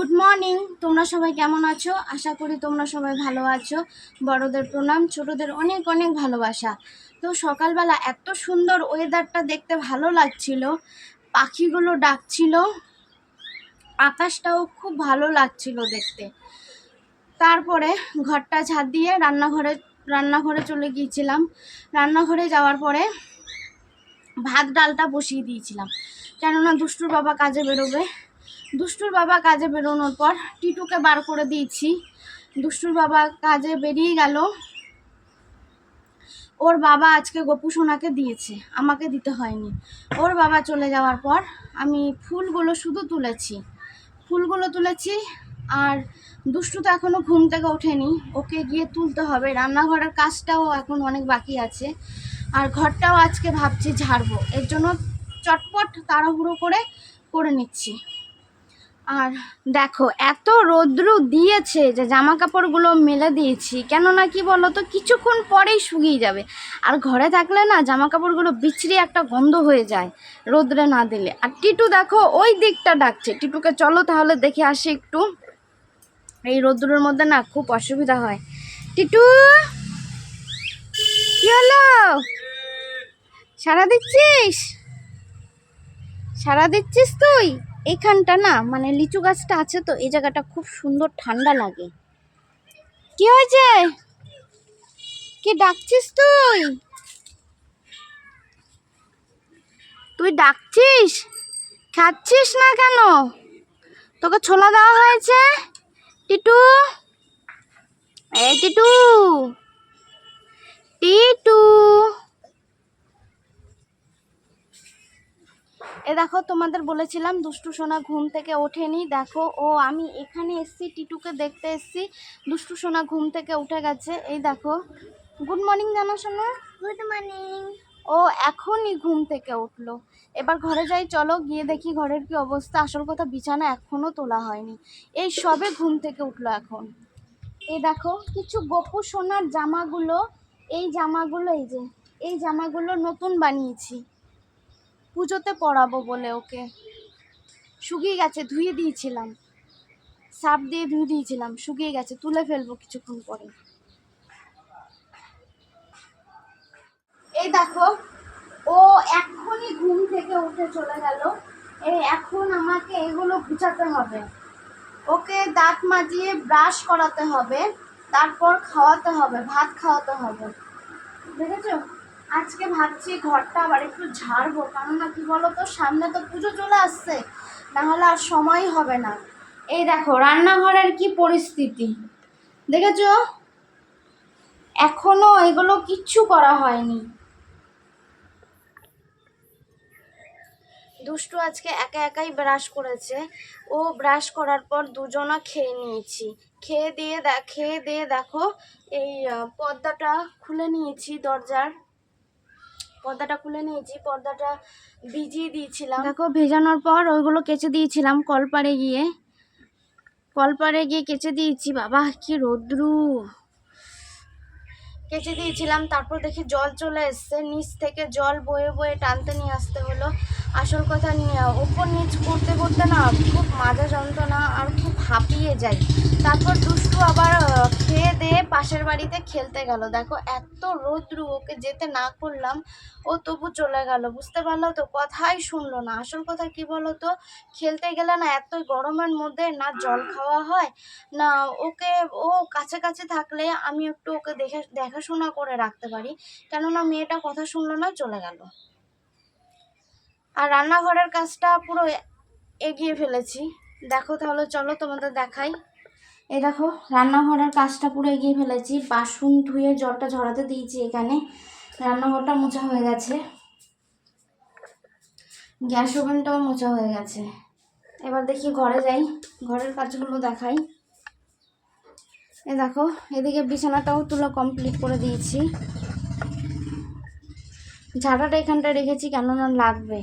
Good morning তোমরা সবাই কেমন আছো? আশা করি তোমরা সবাই ভালো আছো। বড়দের প্রণাম, ছোটদের অনেক অনেক ভালোবাসা। তো সকালবেলা এত সুন্দর ওয়েদারটা দেখতে ভালো লাগছিল। পাখিগুলো ডাকছিল। আকাশটাও খুব ভালো লাগছিল দেখতে। তারপরে ঘরটা ঝাড় দিয়ে রান্নাঘরে রান্নাঘরে চলে গিয়েছিলাম। রান্নাঘরে যাওয়ার পরে ভাত, ডালটা বসিয়ে দিয়েছিলাম। কেননা দুষ্টুর বাবা কাজে বেরোবে। দুষ্টুর বাবা কাজে বেরোনোর পর টিটুকে বার করে দিয়েছি। দুষ্টুর বাবা কাজে বেরিয়ে গেল। ওর বাবা আজকে গপু সোনাকে দিয়েছে, আমাকে দিতে হয়নি। ওর বাবা চলে যাওয়ার পর আমি ফুলগুলো শুধু তুলেছি। ফুলগুলো তুলেছি আর দুষ্টু তো এখনও ঘুম থেকে ওঠেনি, ওকে গিয়ে তুলতে হবে। রান্নাঘরের কাজটাও এখন অনেক বাকি আছে। আর ঘরটাও আজকে ভাবছি ঝাড়বো, এর জন্য চটপট তাড়াহুড়ো করে করে নিচ্ছি। আর দেখো, এত রৌদ্র দিয়েছে যে জামা কাপড়গুলো মেলে দিয়েছি। কেননা কি বলো তো কিছুক্ষণ পরেই শুকিয়ে যাবে। আর ঘরে থাকলে না জামা কাপড়গুলো বিছড়ি একটা গন্ধ হয়ে যায় রোদ্রে না দিলে। আর টিটু দেখো, ওই দিকটা ডাকছে। টিটুকে চলো তাহলে দেখে আসি একটু। এই রোদ্রের মধ্যে না খুব অসুবিধা হয়। টিটু! কি হলো? সারা দিচ্ছিস? সারা দিচ্ছিস তুই? এইখানটা না মানে লিচু গাছটা আছে তো, এই জায়গাটা খুব সুন্দর ঠান্ডা লাগে। কি হয়েছে? কি ডাকছিস তুই? তুই ডাকছিস? খাচ্ছিস না কেন? তোকে ছোলা দেওয়া হয়েছে? টিটু? এই টিটু? টিটু? এ দেখো তোমাদের বলেছিলাম দুষ্টু সোনা ঘুম থেকে ওঠেনি। দেখো ও আমি এখানে এসছি টিটুকে দেখতে এসছি। দুষ্টু সোনা ঘুম থেকে উঠে গেছে। এই দেখো। গুড মর্নিং জানো সোনা? গুড মর্নিং ও এখনই ঘুম থেকে উঠল। এবার ঘরে যাই চলো গিয়ে দেখি ঘরের কি অবস্থা। আসল কথা বিছানা এখনও তোলা হয়নি। এই সবে ঘুম থেকে উঠল এখন। এই দেখো কিছু গপু সোনার জামাগুলো এই জামাগুলো এই যে এই জামাগুলো নতুন বানিয়েছি। পুজোতে পরাবো বলে ওকে। শুকিয়ে গেছে, ধুয়ে দিয়েছিলাম। সাপ দিয়ে ধুয়ে দিয়েছিলাম, শুকিয়ে গেছে, তুলে ফেলব কিছুক্ষণ পরে। এই দেখো, ও এখনই ঘুম থেকে উঠে চলে গেল। এই এখন আমাকে এগুলো গুছাতে হবে। ওকে দাঁত মাজিয়ে ব্রাশ করাতে হবে, তারপর খাওয়াতে হবে, ভাত খাওয়াতে হবে। দেখেছ? আজকে ভাবছি ঘরটা আবার একটু ঝাড়বো। কেননা কি বলতো, সামনে তো পুজো চলে আসছে, নাহলে আর সময় হবে না। এই দেখো, রান্নাঘরের কি পরিস্থিতি? দেখেছ? এখনও এগুলো কিচ্ছু করা হয়নি। দুষ্টু আজকে একা একাই ব্রাশ করেছে। ও ব্রাশ করার পর দুজনা খেয়ে নিয়েছি। খেয়ে দিয়ে খেয়ে দিয়ে দেখো, এই পর্দাটা খুলে নিয়েছি দরজার। পর্দাটা খুলে নিয়েছি পর্দাটা ভিজিয়ে দিয়েছিলাম। দেখো ভেজানোর পর ওইগুলো কেচে দিয়েছিলাম কলপারে গিয়ে। কলপারে গিয়ে কেচে দিয়েছি বাবা কি রোদ্রু। কেচে দিয়েছিলাম তারপর দেখি জল চলে এসছে। নিচ থেকে জল বয়ে বয়ে টানতে নিয়ে আসতে হলো। আসল কথা নিয়ে ওপর নিচ করতে করতে না খুব মাজা যন্ত্রণা আর খুব হাঁপিয়ে যাই। তারপর দুষ্টু আবার আহ, খেয়ে দিয়ে পাশের বাড়িতে খেলতে গেল। দেখো, এত রোদ্রু, ওকে যেতে না করলাম, ও তবু চলে গেল। বুঝতে পারল তো, কথাই শুনলো না। আসল কথা কি বলো তো খেলতে গেলে না এত গরমের মধ্যে না জল খাওয়া হয়, না ওকে, ও কাছে কাছে থাকলে আমি একটু ওকে দেখে, দেখাশোনা করে রাখতে পারি। কেননা মেয়েটা কথা শুনলো না, চলে গেল। আর রান্নাঘরের কাজটা পুরো এগিয়ে ফেলেছি। দেখো তাহলে চলো তোমাদের দেখাই। এই দেখো, রান্নাঘরের কাজটা পুরো এগিয়ে ফেলেছি। বাসন ধুয়ে জলটা ঝরাতে দিয়েছি এখানে। রান্নাঘরটা মোছা হয়ে গেছে। গ্যাস ওভেনটাও মোছা হয়ে গেছে। এবার দেখি ঘরে যাই। ঘরের কাজগুলো দেখাই। এ দেখো, এদিকে বিছানাটাও তুলো কমপ্লিট করে দিয়েছি। ঝাড়াটা এখানটা রেখেছি, কেননা লাগবে।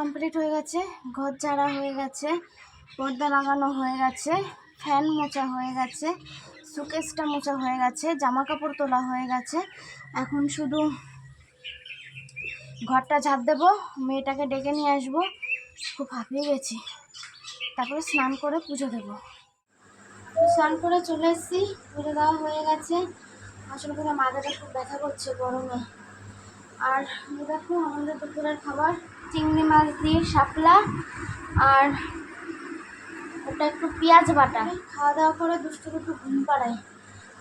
কমপ্লিট হয়ে গেছে, ঘর ঝাড়া হয়ে গেছে, পর্দা লাগানো হয়ে গেছে, ফ্যান মোচা হয়ে গেছে সুকেসটা মোচা হয়ে গেছে জামা কাপড় তোলা হয়ে গেছে। এখন শুধু ঘরটা ঝাড় দেবো, মেয়েটাকে ডেকে নিয়ে আসব, খুব হাঁপিয়ে গেছি। তারপরে স্নান করে পুজো দেবো। স্নান করে চলে এসেছি, পুজো দেওয়া হয়ে গেছে। আসলে করে মাথাটা খুব ব্যথা করছে গরমে। আর দেখো, আমাদের দুপুরের খাবার চিংড়ি মাছ দিয়ে শাপলা আর ওটা একটু পেঁয়াজ বাটা। খাওয়া দাওয়া করে দুষ্টুকে একটু ঘুম পাড়াই।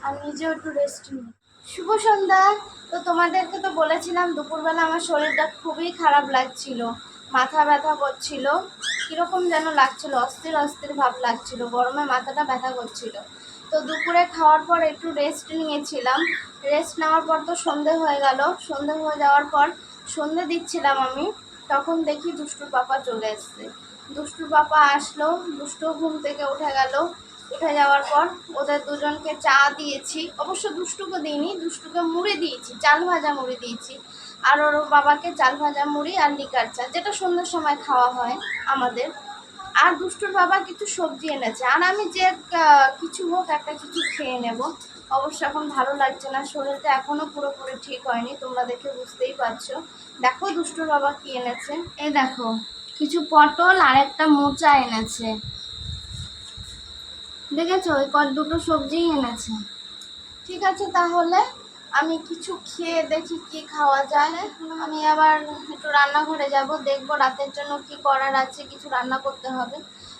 আর নিজেও একটু রেস্ট নিই। শুভ সন্ধ্যা। তো তোমাদেরকে তো বলেছিলাম, দুপুরবেলা আমার শরীরটা খুবই খারাপ লাগছিল। মাথা ব্যথা করছিল। কীরকম যেন লাগছিল, অস্থির অস্থির ভাব লাগছিল। গরমে মাথাটা ব্যথা করছিল। তো দুপুরে খাওয়ার পর একটু রেস্ট নিয়েছিলাম। রেস্ট নেওয়ার পর তো সন্ধে হয়ে গেল। সন্ধে হয়ে যাওয়ার পর সন্ধে দিচ্ছিলাম আমি। তখন দেখি দুষ্টুর বাবা চলে এসছে। দুষ্টুর বাবা আসলো, দুষ্টু ঘুম থেকে উঠে গেল। উঠে যাওয়ার পর ওদের দুজনকে চা দিয়েছি। অবশ্য দুষ্টুকে দিইনি, দুষ্টুকে মুড়ি দিয়েছি, চাল ভাজা মুড়ি দিয়েছি। আর ওর বাবাকে চাল ভাজা মুড়ি আর লিকার চা, যেটা সন্ধ্যার সময় খাওয়া হয় আমাদের। আর দুষ্টুর বাবা কিছু সবজি এনেছে। আর আমি যে কিছু হোক একটা কিছু খেয়ে নেব। অবশ্য এখন ভালো লাগছে না শরীরটা এখনও পুরোপুরি ঠিক হয়নি তোমরা দেখে বুঝতেই পারছ। দেখো দুষ্টুর বাবা কি এনেছে। এই দেখো কিছু পটল আর একটা মোচা এনেছে। দেখেছ? ওই কর দুটো সবজিই এনেছে। ঠিক আছে তাহলে। আমি কিছু খেয়ে দেখি কি খাওয়া যায়। আমি আবার একটু রান্নাঘরে যাব, দেখব রাতের জন্য কি করার আছে, কিছু রান্না করতে হবে।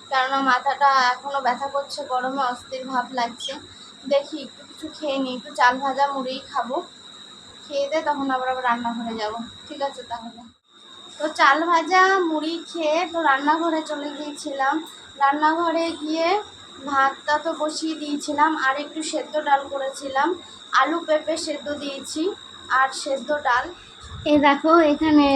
কেননা মাথাটা এখনও ব্যথা করছে, গরমে অস্থির ভাব লাগছে। দেখি একটু কিছু খেয়ে নিই, একটু চাল ভাজা, মুড়িই খাব। খেয়ে দিয়ে তখন আবার আবার রান্নাঘরে যাব। ঠিক আছে তাহলে। তো চাল ভাজা, মুড়ি খেয়ে তো রান্নাঘরে চলে গিয়েছিলাম। রান্নাঘরে গিয়ে ভাতটা তো বসিয়ে দিয়েছিলাম, আর একটু সেদ্ধ ডাল করেছিলাম। আলু পেঁপে সেদ্ধ দিয়েছি আর সেদ্ধ ডাল। এ দেখো এখানে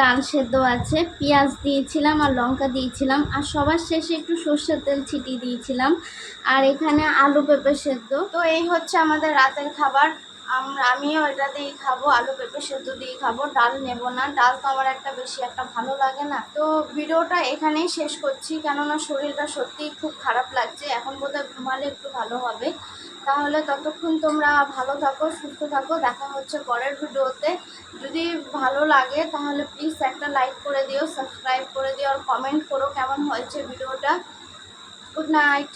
ডাল সেদ্ধ আছে। পেঁয়াজ দিয়েছিলাম আর লঙ্কা দিয়েছিলাম। আর সবার শেষে একটু সর্ষের তেল ছিটিয়ে দিয়েছিলাম। আর এখানে আলু পেঁপে সেদ্ধ। তো এই হচ্ছে আমাদের রাতের খাবার। আমরা আমিও এটা দিয়েই খাব আলু পেঁপে সেদ্ধ দিয়ে খাব। ডাল নেব না। ডাল তো আমার একটা বেশি একটা ভালো লাগে না। তো ভিডিওটা এখানেই শেষ করছি। কেননা শরীরটা সত্যিই খুব খারাপ লাগছে। এখন বোধহয় ঘুমালে একটু ভালো হবে। তাহলে ততক্ষণ তোমরা ভালো থাকো, সুস্থ থাকো। দেখা হচ্ছে পরের ভিডিওতে। যদি ভালো লাগে, তাহলে প্লিজ একটা লাইক করে দিও সাবস্ক্রাইব করে দিও, আর কমেন্ট করো কেমন হয়েছে ভিডিওটা। Good night